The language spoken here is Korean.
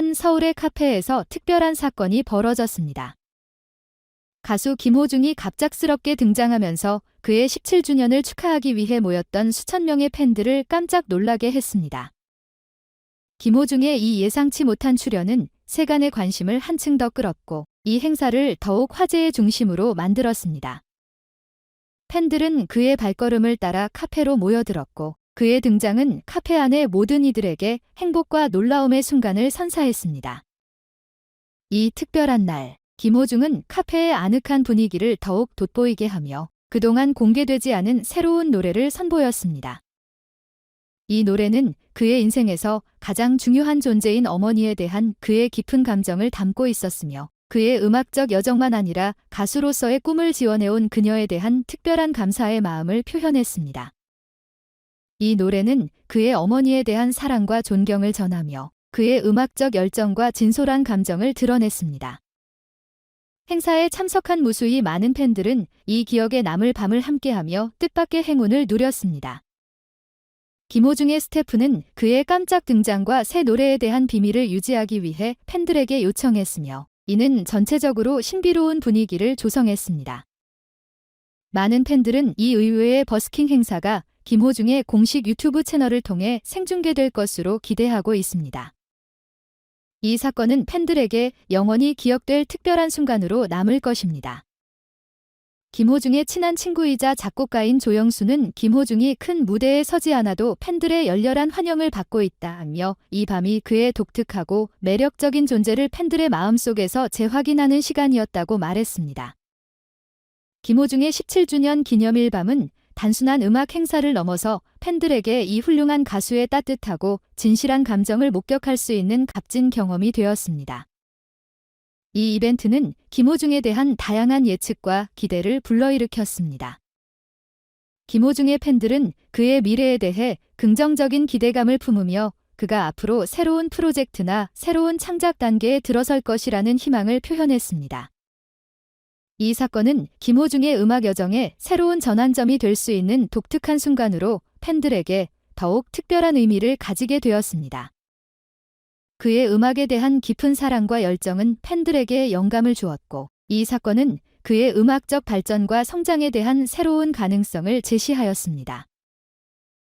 한 서울의 카페에서 특별한 사건이 벌어졌습니다. 가수 김호중이 갑작스럽게 등장하면서 그의 17주년을 축하하기 위해 모였던 수천 명의 팬들을 깜짝 놀라게 했습니다. 김호중의 이 예상치 못한 출연은 세간의 관심을 한층 더 끌었고 이 행사를 더욱 화제의 중심으로 만들었습니다. 팬들은 그의 발걸음을 따라 카페로 모여들었고 그의 등장은 카페 안의 모든 이들에게 행복과 놀라움의 순간을 선사했습니다. 이 특별한 날, 김호중은 카페의 아늑한 분위기를 더욱 돋보이게 하며 그동안 공개되지 않은 새로운 노래를 선보였습니다. 이 노래는 그의 인생에서 가장 중요한 존재인 어머니에 대한 그의 깊은 감정을 담고 있었으며 그의 음악적 여정만 아니라 가수로서의 꿈을 지원해온 그녀에 대한 특별한 감사의 마음을 표현했습니다. 이 노래는 그의 어머니에 대한 사랑과 존경을 전하며 그의 음악적 열정과 진솔한 감정을 드러냈습니다. 행사에 참석한 무수히 많은 팬들은 이 기억에 남을 밤을 함께하며 뜻밖의 행운을 누렸습니다. 김호중의 스태프는 그의 깜짝 등장과 새 노래에 대한 비밀을 유지하기 위해 팬들에게 요청했으며 이는 전체적으로 신비로운 분위기를 조성했습니다. 많은 팬들은 이 의외의 버스킹 행사가 김호중의 공식 유튜브 채널을 통해 생중계될 것으로 기대하고 있습니다. 이 사건은 팬들에게 영원히 기억될 특별한 순간으로 남을 것입니다. 김호중의 친한 친구이자 작곡가인 조영수는 김호중이 큰 무대에 서지 않아도 팬들의 열렬한 환영을 받고 있다며 이 밤이 그의 독특하고 매력적인 존재를 팬들의 마음속에서 재확인하는 시간이었다고 말했습니다. 김호중의 17주년 기념일 밤은 단순한 음악 행사를 넘어서 팬들에게 이 훌륭한 가수의 따뜻하고 진실한 감정을 목격할 수 있는 값진 경험이 되었습니다. 이 이벤트는 김호중에 대한 다양한 예측과 기대를 불러일으켰습니다. 김호중의 팬들은 그의 미래에 대해 긍정적인 기대감을 품으며 그가 앞으로 새로운 프로젝트나 새로운 창작 단계에 들어설 것이라는 희망을 표현했습니다. 이 사건은 김호중의 음악 여정에 새로운 전환점이 될 수 있는 독특한 순간으로 팬들에게 더욱 특별한 의미를 가지게 되었습니다. 그의 음악에 대한 깊은 사랑과 열정은 팬들에게 영감을 주었고, 이 사건은 그의 음악적 발전과 성장에 대한 새로운 가능성을 제시하였습니다.